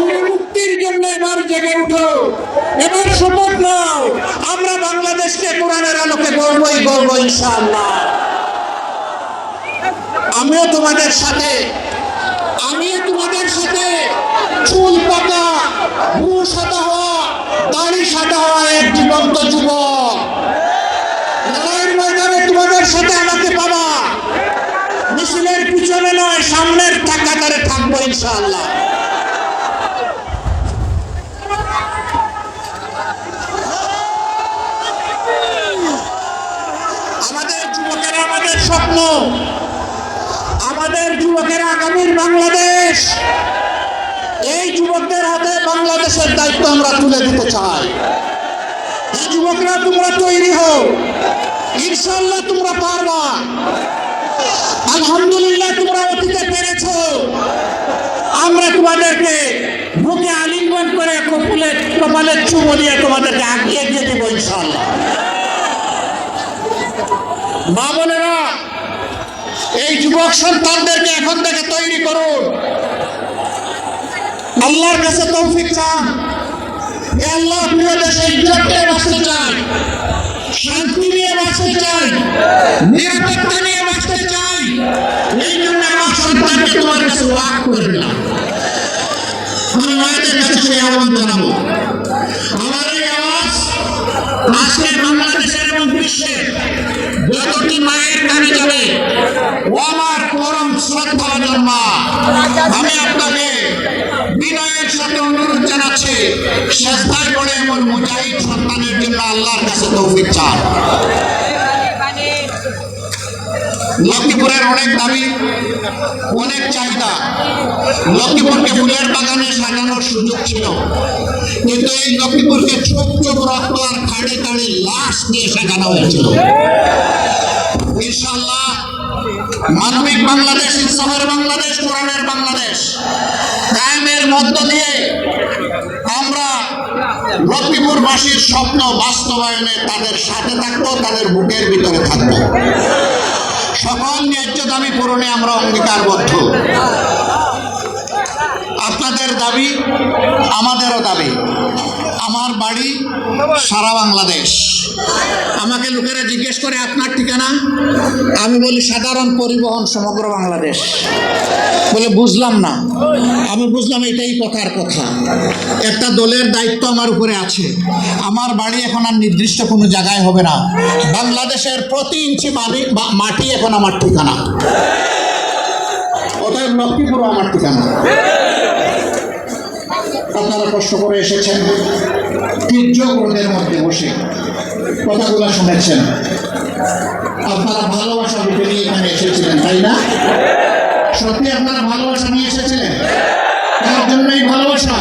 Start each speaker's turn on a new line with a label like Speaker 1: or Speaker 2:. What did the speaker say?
Speaker 1: সেই মুক্তির জন্য এবার জেগে উঠো। এবার শপথ নাও। আমরা বাংলাদেশকে কোরআনের আলোকে গড়বই গড়ব ইনশাআল্লাহ। আমিও তোমাদের সাথে, আমিও তোমাদের সাথে চুল পাকা ভ্রু সাদা হওয়া, দাড়ি সাদা হওয়া এক জীবন্ত যুবক। লড়াইয়ের ময়দানে তোমাদের সাথে আমাকে পাবা। মিছিলের পিছনে নয়, সামনের কাতারে থাকব ইনশাআল্লাহ আমাদের যুবকেরা আমাদের স্বপ্ন। আমাদের যুবকেরা আগামীর বাংলাদেশ। এই যুবকদের হাতে বাংলাদেশের দায়িত্ব আমরা তুলে দিতে চাই। এই যুবকরা তোমরা তৈরি হও। ইনশাল্লাহ তোমরা পারবা। আলহামদুলিল্লাহ তোমরা অতীতে পেরেছ। আমরা তোমাদেরকে বুকে আলিঙ্গন করে কপুলে কপালের চুমো দিয়ে তোমাদেরকে আগিয়ে দিয়ে দেবো ইনশাল্লাহ মা বোনেরা এই যুবক সন্তানদেরকে এখন থেকে তৈরি করুন। আল্লাহর কাছে তৌফিক চান। আল্লাহ প্রিয় দেশে ইজ্জত নিয়ে বাঁচতে চাই শান্তি নিয়ে বাঁচতে চাই নিরাপত্তা নিয়ে বাঁচতে চাই এই জন্য আমার সন্তানকে তোমার কাছে ওয়াক করে দিলাম। আমি মায়েদের কাছে সেই আহ্বান জানাব। আমার এই আওয়াজ আজকে বাংলাদেশের এবং বিশ্বের যতটি মায়ের অনুরোধ জানাচ্ছি শেষদায় এমন মুজাহিদ সন্তানের জন্য আল্লাহর কাছে তৌফিক চান। লক্ষ্মীপুরের অনেক দাবি, অনেক চাহিদা। লক্ষ্মীপুরকে ফুলের বাগানে সাজানোর সুযোগ ছিল। কিন্তু এই লক্ষ্মীপুরকে চোখ চোখ রক্ত আর খাড়ে খাড়ে লাশ দিয়ে সাজানো হয়েছিল। ইনশাল্লাহ মানবিক বাংলাদেশ ইনসাফের বাংলাদেশ, কোরআনের বাংলাদেশ, কায়েমের মধ্য দিয়ে লক্ষ্মীপুরবাসীর স্বপ্ন বাস্তবায়নে তাদের সাথে থাকব তাদের বুকের ভিতরে থাকব সকল ন্যায্য দাবি পূরণে আমরা অঙ্গীকারবদ্ধ। আপনাদের দাবি, আমাদেরও দাবি। আমার বাড়ি সারা বাংলাদেশ। আমাকে লোকেরা জিজ্ঞেস করে, আপনার ঠিকানা আমি বলি সাধারণ পরিবহন সমগ্র বাংলাদেশ। বলে বুঝলাম না। আমি বুঝলাম এটাই কথার কথা। একটা দলের দায়িত্ব আমার উপরে আছে। আমার বাড়ি এখন আর নির্দিষ্ট কোনো জায়গায় হবে না। বাংলাদেশের প্রতি ইঞ্চি মাটি এখন আমার ঠিকানা। অতএব লক্ষ্মীপুরও আমার ঠিকানা। আপনারা কষ্ট করে এসেছেন। তীর্য মধ্যে বসে। কথাগুলো শুনেছেন। আপনারা ভালোবাসা রূপে নিয়ে এখানে এসেছিলেন, তাই না? সত্যি আপনারা ভালোবাসা নিয়ে এসেছিলেন? তার জন্যই ভালোবাসা?